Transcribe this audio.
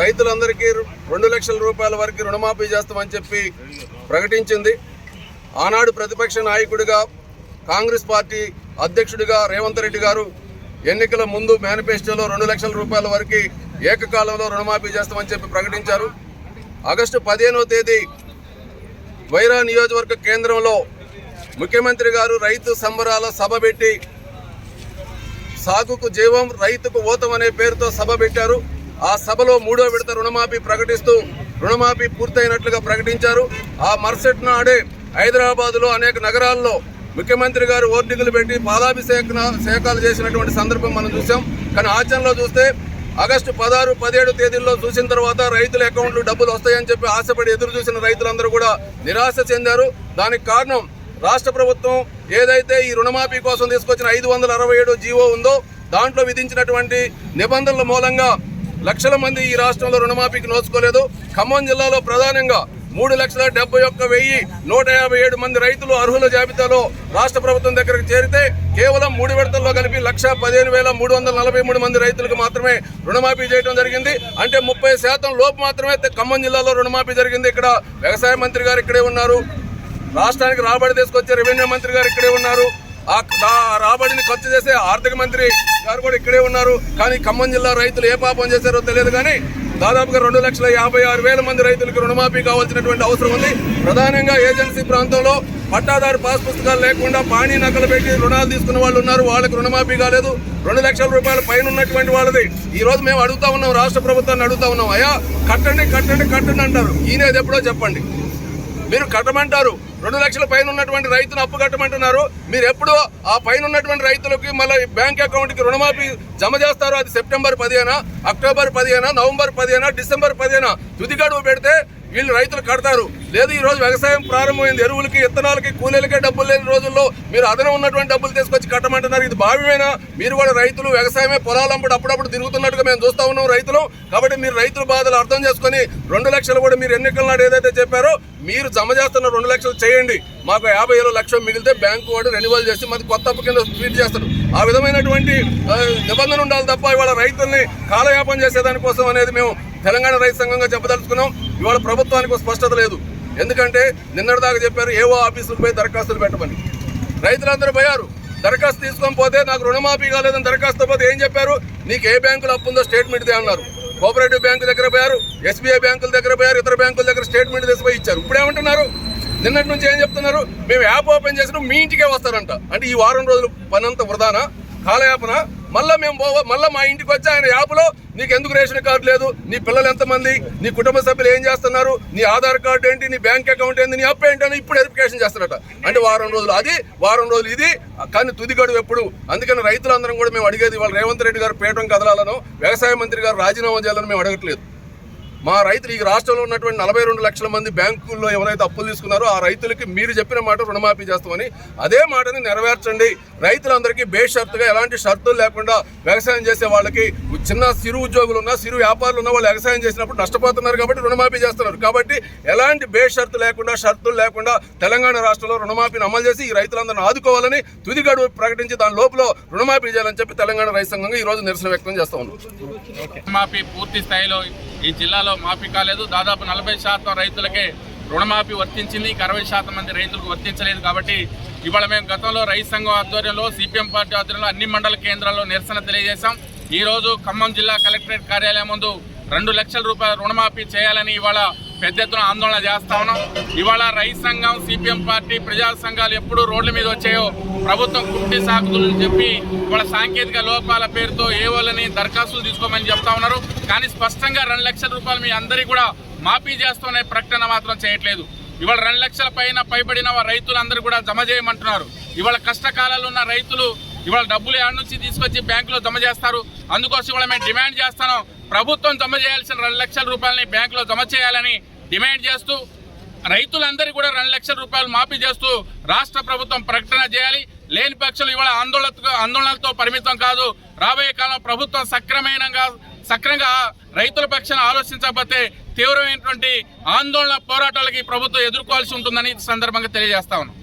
రైతులందరికీ రెండు లక్షల రూపాయల వరకు రుణమాఫీ చేస్తామని చెప్పి ప్రకటించింది. ఆనాడు ప్రతిపక్ష నాయకుడిగా కాంగ్రెస్ పార్టీ అధ్యక్షుడిగా రేవంత్ రెడ్డి గారు ఎన్నికల ముందు మేనిఫెస్టోలో రెండు లక్షల రూపాయల వరకు ఏకకాలంలో రుణమాఫీ చేస్తామని చెప్పి ప్రకటించారు. ఆగస్టు పదిహేనవ తేదీ వైరా నియోజకవర్గ కేంద్రంలో ముఖ్యమంత్రి గారు రైతు సంబరాల సభ పెట్టి సాగుకు జీవం రైతుకు ఓతం అనే పేరుతో సభ పెట్టారు. ఆ సభలో మూడో విడత రుణమాఫీ ప్రకటిస్తూ రుణమాఫీ పూర్తయినట్లుగా ప్రకటించారు. ఆ మరుసటి నాడే హైదరాబాద్లో అనేక నగరాల్లో ముఖ్యమంత్రి గారు ఓర్నికలు పెట్టి పాదాభిషేక శేఖాలు చేసినటువంటి సందర్భం మనం చూసాం కానీ ఆచరణలో చూస్తే ఆగస్టు పదహారు పదిహేడు తేదీల్లో చూసిన తర్వాత రైతుల అకౌంట్లు డబ్బులు వస్తాయని చెప్పి ఆశపడి ఎదురు చూసిన రైతులందరూ కూడా నిరాశ చెందారు. దానికి కారణం రాష్ట్ర ప్రభుత్వం ఏదైతే ఈ రుణమాఫీ కోసం తీసుకొచ్చిన ఐదు వందల అరవై ఏడు జీవో ఉందో దాంట్లో విధించినటువంటి నిబంధనల మూలంగా లక్షల మంది ఈ రాష్ట్రంలో రుణమాఫీకి నోచుకోలేదు. ఖమ్మం జిల్లాలో ప్రధానంగా మూడు లక్షల డెబ్బై ఒక్క వెయ్యి నూట యాభై ఏడు మంది రైతులు అర్హుల జాబితాలో రాష్ట్ర ప్రభుత్వం దగ్గరకు చేరితే కేవలం మూడు విడతల్లో కలిపి లక్ష పదిహేను వేల మూడు వందల నలభై మూడు మంది రైతులకు మాత్రమే రుణమాఫీ చేయడం జరిగింది. అంటే ముప్పై శాతం లోపు మాత్రమే ఖమ్మం జిల్లాలో రుణమాఫీ జరిగింది. ఇక్కడ వ్యవసాయ మంత్రి గారు ఇక్కడే ఉన్నారు. రాష్ట్రానికి రాబడి తీసుకొచ్చే రెవెన్యూ మంత్రి గారు ఇక్కడే ఉన్నారు. రాబడిని ఖర్చు చేసే ఆర్థిక మంత్రి గారు కూడా ఇక్కడే ఉన్నారు. కానీ ఖమ్మం జిల్లా రైతులు ఏ పాపం చేశారో తెలియదు కానీ దాదాపుగా రెండు లక్షల యాభై ఆరు వేల మంది రైతులకు రుణమాఫీ కావాల్సినటువంటి అవసరం ఉంది. ప్రధానంగా ఏజెన్సీ ప్రాంతంలో పట్టాదారు పాస్ పుస్తకాలు లేకుండా పాణి నకలు పెట్టి రుణాలు తీసుకున్న వాళ్ళు ఉన్నారు. వాళ్ళకి రుణమాఫీ కాలేదు. రెండు లక్షల రూపాయల పైన ఉన్నటువంటి వాళ్ళది. ఈ రోజు మేము అడుగుతా ఉన్నాం రాష్ట్ర ప్రభుత్వాన్ని అడుగుతా ఉన్నాం. అయ్యా కట్టండి కట్టండి కట్టండి అంటారు. ఈయనది ఎప్పుడో చెప్పండి. మీరు కట్టమంటారు. రెండు లక్షల పైన ఉన్నటువంటి రైతును అప్పు కట్టమంటున్నారు. మీరు ఎప్పుడు ఆ పైన ఉన్నటువంటి రైతులకి మళ్ళీ బ్యాంక్ అకౌంట్కి రుణమాఫీ జమ చేస్తారు అది సెప్టెంబర్ పదిహేన అక్టోబర్ పదిహేన నవంబర్ పదిహేన డిసెంబర్ పదిహేన? తుది గడువు పెడితే వీళ్ళు రైతులు కడతారు. లేదు ఈ రోజు వ్యవసాయం ప్రారంభమైంది. ఎరువులకి ఇత్తనాలకి కూలీలకే డబ్బులు లేని రోజుల్లో మీరు అదనం ఉన్నటువంటి డబ్బులు తీసుకొచ్చి కట్టమంటున్నారు. ఇది భావ్యమైనా? మీరు కూడా రైతులు వ్యవసాయమే పొలాలంపడు అప్పుడప్పుడు తిరుగుతున్నట్టుగా మేము చూస్తూ ఉన్నాం రైతులు. కాబట్టి మీరు రైతుల బాధలు అర్థం చేసుకొని రెండు లక్షలు కూడా మీరు ఎన్నికల నాడు ఏదైతే చెప్పారో మీరు జమ చేస్తున్న రెండు లక్షలు చేయండి. మాకు యాభై ఏడు లక్షలు మిగిలితే బ్యాంకు వాడు రెన్యువల్ చేసి మాది కొత్త అప్పు కింద ట్వీట్ చేస్తారు ఆ విధమైనటువంటి నిబంధన ఉండాలి తప్ప ఇవాళ రైతుల్ని కాలయాపన చేసేదానికోసం అనేది మేము తెలంగాణ రైతు సంఘంగా చెప్పదలుచుకున్నాం. ఇవాళ ప్రభుత్వానికి స్పష్టత లేదు. ఎందుకంటే నిన్నటిదాకా చెప్పారు ఏవో ఆఫీసులకు పోయి దరఖాస్తులు పెట్టమని. రైతులందరూ పోయారు. దరఖాస్తు తీసుకొని పోతే నాకు రుణమాఫీ కాలేదని దరఖాస్తు పోతే ఏం చెప్పారు? నీకు ఏ బ్యాంకులో అప్పు ఉందో స్టేట్మెంట్ దే అన్నారు. కోఆపరేటివ్ బ్యాంకు దగ్గర పోయారు ఎస్బీఐ బ్యాంకుల దగ్గర పోయారు ఇతర బ్యాంకుల దగ్గర స్టేట్మెంట్ తీసుకుపోయి ఇచ్చారు. ఇప్పుడు ఏమంటున్నారు? నిన్నటి నుంచి ఏం చెప్తున్నారు? మేము యాప్ ఓపెన్ చేసినా మీ ఇంటికే వస్తారంట. అంటే ఈ వారం రోజులు పనంతా వృధానా? కాలయాపన? మళ్ళీ మేము పోవ మళ్ళీ మా ఇంటికి వచ్చి ఆయన యాప్లో నీకు ఎందుకు రేషన్ కార్డు లేదు? నీ పిల్లలు ఎంతమంది? నీ కుటుంబ సభ్యులు ఏం చేస్తున్నారు? నీ ఆధార్ కార్డు ఏంటి? నీ బ్యాంక్ అకౌంట్ ఏంటి నీ అప్పు ఏంటి? అని ఇప్పుడు వెరిఫికేషన్ చేస్తారట. అంటే వారం రోజులు. అది వారం రోజులు ఇది. కానీ తుది గడువు ఎప్పుడు? అందుకని రైతులందరం కూడా మేము అడిగేది వాళ్ళు రేవంత్ రెడ్డి గారు పేటం కదలాలను వ్యవసాయ మంత్రి గారు రాజీనామా చేయాలని మేము అడగట్లేదు. మా రైతులు ఈ రాష్ట్రంలో ఉన్నటువంటి నలభై రెండు లక్షల మంది బ్యాంకుల్లో ఎవరైతే అప్పులు తీసుకున్నారో ఆ రైతులకి మీరు చెప్పిన మాట రుణమాఫీ చేస్తామని అదే మాటని నెరవేర్చండి. రైతులందరికీ బేషరతుగా ఎలాంటి షరతులు లేకుండా వ్యవసాయం చేసే వాళ్ళకి చిన్న సిరు ఉద్యోగులు ఉన్న సిరు వ్యాపారులు ఉన్న వాళ్ళు వ్యవసాయం చేసినప్పుడు నష్టపోతున్నారు కాబట్టి రుణమాఫీ చేస్తున్నారు. కాబట్టి ఎలాంటి బేషరతు లేకుండా షరతులు లేకుండా తెలంగాణ రాష్ట్రంలో రుణమాఫీని అమలు చేసి ఈ రైతులందరిని ఆదుకోవాలని తుది గడువు ప్రకటించి దాని లోపల రుణమాఫీ చేయాలని చెప్పి తెలంగాణ రైతు సంఘంగా ఈ రోజు నిరసన వ్యక్తం చేస్తా ఉన్నాం. పూర్తి స్థాయిలో ఈ జిల్లాలో మాఫీ కాలేదు. దాదాపు నలభై శాతం రైతులకే రుణమాఫీ వర్తించింది. ఇంకా అరవై శాతం మంది రైతులకు వర్తించలేదు కాబట్టి ఇవాళ మేము గతంలో రైతు సంఘం ఆధ్వర్యంలో సిపిఎం పార్టీ ఆధ్వర్యంలో అన్ని మండల కేంద్రాల్లో నిరసన తెలియజేశాం. ఈ రోజు ఖమ్మం జిల్లా కలెక్టరేట్ కార్యాలయం ముందు రెండు లక్షల రూపాయల రుణమాఫీ చేయాలని ఇవాళ పెద్ద ఎత్తున ఆందోళన చేస్తా ఉన్నాం. ఇవాళ రైతు సంఘం సిపిఎం పార్టీ ప్రజా సంఘాలు ఎప్పుడు రోడ్ల మీద వచ్చాయో ప్రభుత్వం కుట్టి సాకులు చెప్పి ఇవాళ సాంకేతిక లోపాల పేరుతో ఏ వాళ్ళని దరఖాస్తులు తీసుకోమని చెప్తా ఉన్నారు. కానీ స్పష్టంగా రెండు లక్షల రూపాయలు మీ అందరికీ కూడా మాఫీ చేస్తున్న ప్రకటన మాత్రం చేయట్లేదు. ఇవాళ రెండు లక్షల పైన పైబడిన రైతులందరూ కూడా జమ చేయమంటున్నారు. ఇవాళ కష్టకాలాలు ఉన్న రైతులు ఇవాళ డబ్బులు ఏడు నుంచి తీసుకొచ్చి బ్యాంకులో జమ చేస్తారు. అందుకోసం ఇవాళ మేము డిమాండ్ చేస్తాను ప్రభుత్వం జమ చేయాల్సిన రెండు లక్షల రూపాయలని బ్యాంకులో జమ చేయాలని డిమాండ్ చేస్తూ రైతులందరికీ కూడా రెండు లక్షల రూపాయలు మాఫీ చేస్తూ రాష్ట్ర ప్రభుత్వం ప్రకటన చేయాలి. లేని పక్షులు ఇవాళ ఆందోళన ఆందోళనలతో పరిమితం కాదు. రాబోయే కాలం ప్రభుత్వం సక్రమంగా సక్రంగా రైతుల పక్షాన ఆలోచించకపోతే తీవ్రమైనటువంటి ఆందోళన పోరాటాలకి ప్రభుత్వం ఎదుర్కోవాల్సి ఉంటుందని ఈ సందర్భంగా తెలియజేస్తా ఉన్నాం.